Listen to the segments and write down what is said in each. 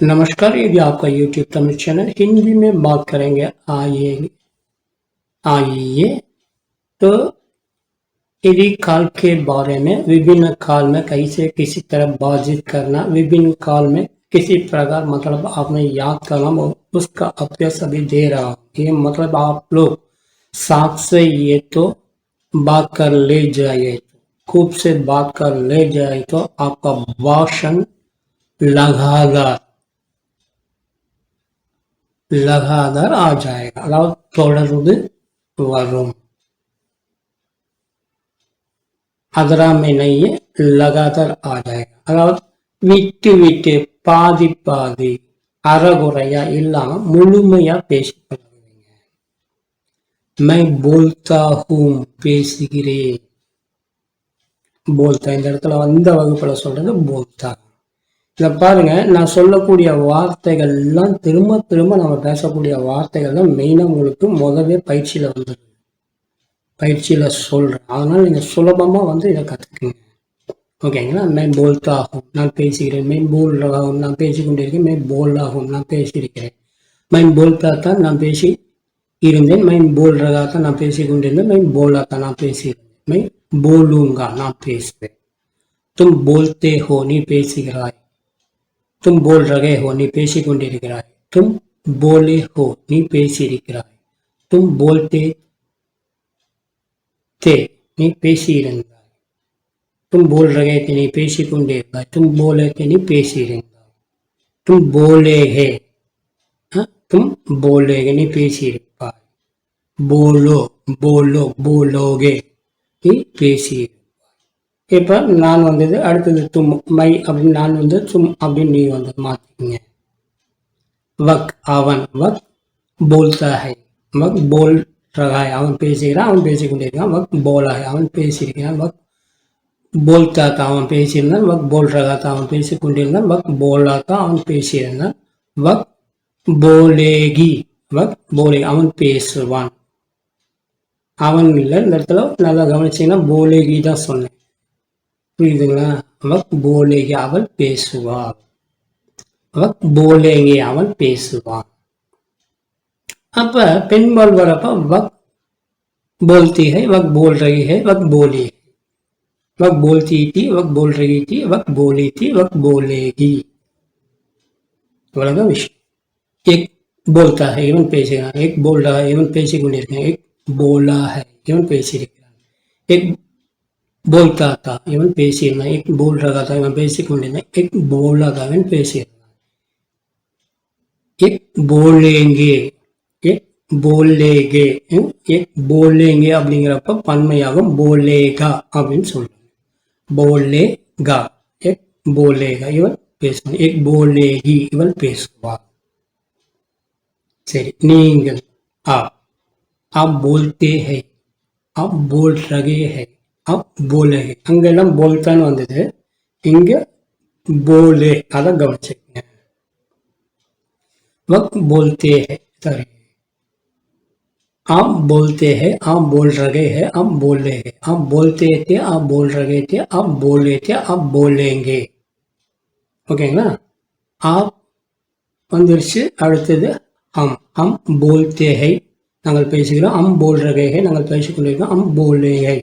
नमस्कार, ये भी आपका YouTube तमिल चैनल हिंदी में बात करेंगे आइए आइए। तो यदि काल के बारे में, विभिन्न काल में कहीं से किसी तरह बातचीत करना, विभिन्न काल में किसी प्रकार मतलब आपने याद करना उसका अभ्यास अभी दे रहा हूँ। ये मतलब आप लोग साथ से ये तो बात कर ले जाइए। खूब से बात कर ले जाए तो आपका भाषण लगातार லகாதார் ஆஜாயகா அதாவது தொடர்ந்து வரும். அதராமினைய லகாதார் ஆஜாயகா அதாவது விட்டு விட்டு பாதி பாதி அறகுறையா இல்லாம முழுமையா பேசி மை போல்தா ஹூம் பேசுகிறேன். போல்தா இந்த இடத்துல வந்த வகுப்புல சொல்றது போல்தா. இத பாருங்க நான் சொல்லக்கூடிய வார்த்தைகள் எல்லாம் திரும்ப திரும்ப நம்ம பேசக்கூடிய வார்த்தைகள் தான் மெயினாக உங்களுக்கு முதவே பயிற்சியில் வந்துடும் பயிற்சியில் சொல்கிறேன் அதனால் நீங்கள் சுலபமாக வந்து இதை கற்றுக்குங்க ஓகேங்களா மே போல்தாகும் நான் பேசுகிறேன். மே போல் ஆகும். நான் பேசி கொண்டிருக்கேன். மே போல் ஆகும். நான் பேசியிருக்கிறேன். மைன் போல்தா தான் நான் பேசி இருந்தேன். மைன் போல் ரகாத்தான் தான் நான் பேசி கொண்டிருந்தேன். மைன் போலாத்தான் தான் நான் பேசியிருந்தேன் மை போலுங்கா நான் பேசுவேன். தும் போல்தே ஹோ நீ பேசுகிறாய். तुम बोल रहे हो नी पेशी कुंडे दिख रहा है। तुम बोले हो नी पेशी दिख रहा है। तुम बोलते थे नी पेशी रंग तुम बोल रहे थे नी पेशी कुंडे तुम बोले थे नी पेशी रंग तुम बोले है हाँ? तुम बोलेगे नहीं पेशी रंग बोलो बोलो, बोलोगे नहीं पेशी இப்போ நான் வந்தது அடுத்தது தும் மை அப்படின்னு நான் வந்து தும் அப்படின்னு நீ வந்து மாத்திக்கங்க. வக் அவன் வக் போல்தா ஹை வக் போல் ரகாய் அவன் பேசுகிறான் அவன் பேசிக்கொண்டிருக்கான். வக் போலாய் அவன் பேசியிருக்கிறான். வக் போல்தா தா அவன் பேசியிருந்தான். வக் போல் ரகா தா அவன் பேசிக்கொண்டிருந்தான். வக் போலா தா அவன் பேசியிருந்தான். வக் போலேகி வக் போலே அவன் பேசுவான். அவன் இல்லை இந்த இடத்துல நல்லா கவனிச்சிங்கன்னா போலேகி தான் சொன்னேன். புரியுதுங்களா வக் போலேகி அவள் பேசுவாள் வக் போலேகி அவன் பேசுவான் அப்ப பெண்பால் வரப்ப வக் बोलती है वक बोल रही है वक बोली है वक बोलती थी वक बोल रही थी वक बोली थी वक बोलेगी இவ்வளவுதான் விஷயம் एक बोलता है इवन பேசுகிறான் एक बोल रहा है इवन பேசிக் கொண்டிருக்கான் एक बोला है इवन பேசியிருக்கிறான் एक बोलता था इवन பேசியிருந்தான் एक बोल रहा था इवन பேசிக் கொண்டிருந்தான் एक बोला था इवन பேசியிருந்தான் एक बोलेंगे एक बोलेगे हम्म, एक बोलेंगे அப்படிங்கிறப்ப பன்மையாகும் போலேகா அப்படின்னு சொல்றாங்க போலேகா एक बोलेगा இவன் பேசுவான் एक बोलेगी இவள் பேசுவாள் சரி நீங்கள் आप आप बोलते हैं आप बोल रहे हैं आप बोले हैं அங்கெல்லாம் போல்தான்னு வந்தது இங்க போலே அதை கவனிச்சுக்கங்க वक्त बोलते हैं सॉरी आप बोलते हैं आप बोल रहे हैं आप बोले हैं आप बोलते थे आप बोल रहे थे आप बोले थे आप बोलेंगे ஓகேங்களா ஆப் வந்துருச்சு அடுத்தது ஹம் ஹம் போல்தே ஹை நாங்கள் பேசுகிறோம் அம் போல் ரகே ஹை நாங்கள் பேசிக் கொண்டிருக்கிறோம் அம் போலே ஹை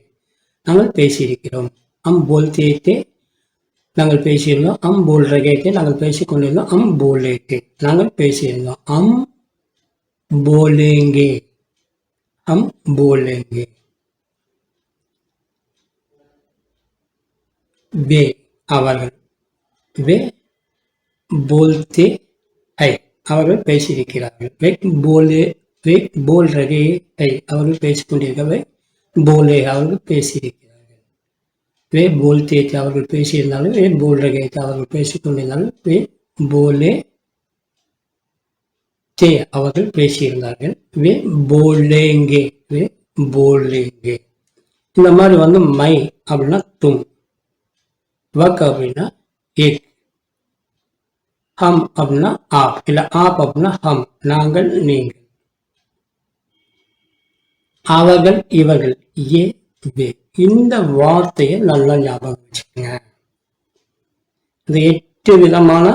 நாங்கள் பேசியிருக்கிறோம். அம் போல்தேத்தே நாங்கள் பேசியிருந்தோம். அம் போல் ரகேத்தே நாங்கள் பேசிக்கொண்டிருந்தோம். அம் போலேத்தே நாங்கள் பேசியிருந்தோம். அம் போலேங்கே அம் போலேங்கே. வே அவர்கள். வே போல்தே ஐ அவர்கள் பேசியிருக்கிறார்கள். வெக் போலே வெக் போல் ரகே ஐ அவர்கள் பேசிக்கொண்டிருக்கவை போலே அவர்கள் பேசியிருக்கிறார்கள். வே போல் தேத்தி அவர்கள் பேசியிருந்தாலும் வே போல் ரகேத்தி அவர்கள் பேசிக்கொண்டிருந்தாலும் வே போலே தே அவர்கள் பேசியிருந்தார்கள். வே போலேங்கே வே போலேங்கே. இந்த மாதிரி வந்து மை அப்படின்னா தும். வக் அப்படின்னா ஏக் ஹம் அப்படின்னா ஆப். இல்லை ஆப் அப்படின்னா ஹம். நாங்கள் நீங்கள். அவர்கள் இவர்கள் ஏ வே. இந்த வார்த்தையை நல்லா ஞாபகம் வச்சுக்கோங்க. இந்த எட்டு விதமான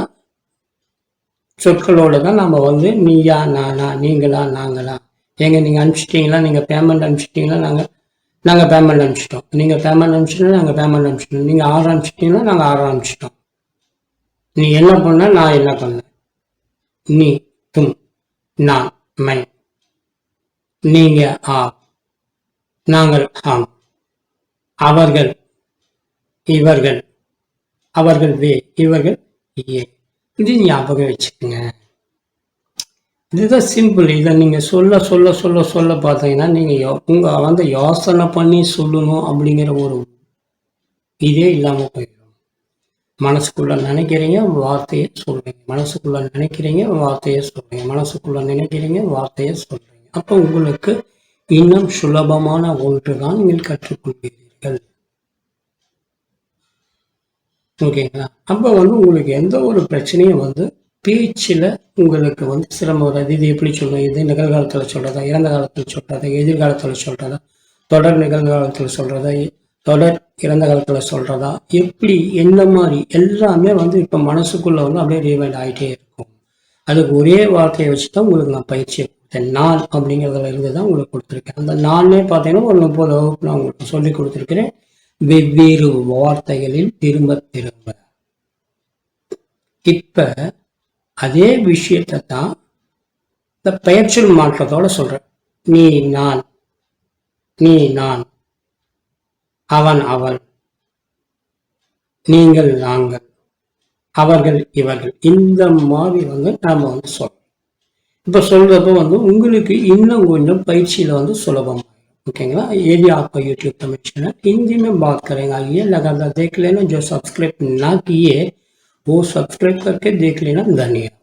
சொற்களோடு தான் நம்ம வந்து நீயா நானா நீங்களா நாங்களா. எங்க நீங்கள் அனுப்பிச்சிட்டிங்களா? நீங்கள் பேமெண்ட் அனுப்பிச்சிட்டிங்களா? நாங்கள் நாங்கள் பேமெண்ட் அனுப்பிச்சிட்டோம். நீங்கள் பேமெண்ட் அனுப்பிச்சிட்டோம் நாங்கள் பேமெண்ட் அனுப்பிச்சிட்டோம். நீங்கள் ஆர்டர் அனுப்பிச்சிட்டிங்களா? நாங்கள் ஆர்டர் அனுப்பிச்சிட்டோம். நீ என்ன பண்ண? நான் என்ன பண்ணேன் நீ தும் நான் மை. நீங்கள் ஆ. நாங்கள் ஆம். அவர்கள் இவர்கள் அவர்கள் வே இவர்கள் ஏ. இது ஞாபகம் வச்சுக்கோங்க. இதுதான் சிம்பிள் இதை நீங்கள் சொல்ல சொல்ல சொல்ல சொல்ல பார்த்தீங்கன்னா நீங்கள் உங்கள் வந்து யோசனை பண்ணி சொல்லணும் அப்படிங்கிற ஒரு இதே இல்லாமல் போயிடும். மனசுக்குள்ள நினைக்கிறீங்க வார்த்தையை சொல்கிறீங்க மனசுக்குள்ள நினைக்கிறீங்க வார்த்தையை சொல்றீங்க. மனசுக்குள்ள நினைக்கிறீங்க வார்த்தையை சொல்றீங்க. அப்போ உங்களுக்கு இன்னும் சுலபமான ஒன்று தான் நீங்கள் கற்றுக்கொள்கிறீர்கள். ஓகேங்களா? அப்போ வந்து உங்களுக்கு எந்த ஒரு பிரச்சனையும் வந்து பேச்சில் உங்களுக்கு வந்து சிரமம் வராது. இது எப்படி சொல்றது? இது நிகழ்காலத்தில் சொல்கிறதா இறந்த காலத்தில் சொல்கிறதா எதிர்காலத்தில் சொல்கிறதா தொடர் நிகழ்காலத்தில் சொல்கிறதா தொடர் இறந்த காலத்தில் சொல்கிறதா எப்படி எந்த மாதிரி? எல்லாமே வந்து இப்போ மனசுக்குள்ளே வந்து அப்படியே ரீவைண்ட் ஆகிட்டே இருக்கும். அதுக்கு ஒரே வார்த்தையை வச்சு தான் உங்களுக்கு நான் பயிற்சி கொடுத்தேன் நாள் அப்படிங்கிறதுல இருந்து தான் உங்களுக்கு கொடுத்துருக்கேன். அந்த நாள்னே பார்த்தீங்கன்னா ஒரு முப்பது வகுப்பு நான் உங்களுக்கு சொல்லி கொடுத்துருக்கிறேன். வெவ்வேறு வார்த்தைகளில் திரும்ப திரும்ப. இப்ப அதே விஷயத்தை தான் இந்த பெயர்ச்சொல் மாற்றத்தோட சொல்றேன். நீ நான் நீ நான் அவன் அவள் நீங்கள் நாங்கள் அவர்கள் இவர்கள். இந்த மாதிரி வந்து நாம வந்து சொல்றோம். இப்போ சொல்கிறப்போ வந்து உங்களுக்கு இன்னும் கொஞ்சம் பயிற்சியில் வந்து सुलभम ओकेங்களா ये भी आपका यूट्यूब तमिल चैनल हिंदी में बात करेंगे आइए लगातार देख लेना जो सब्सक्राइब ना किए वो सब्सक्राइब करके देख लेना धन्यवाद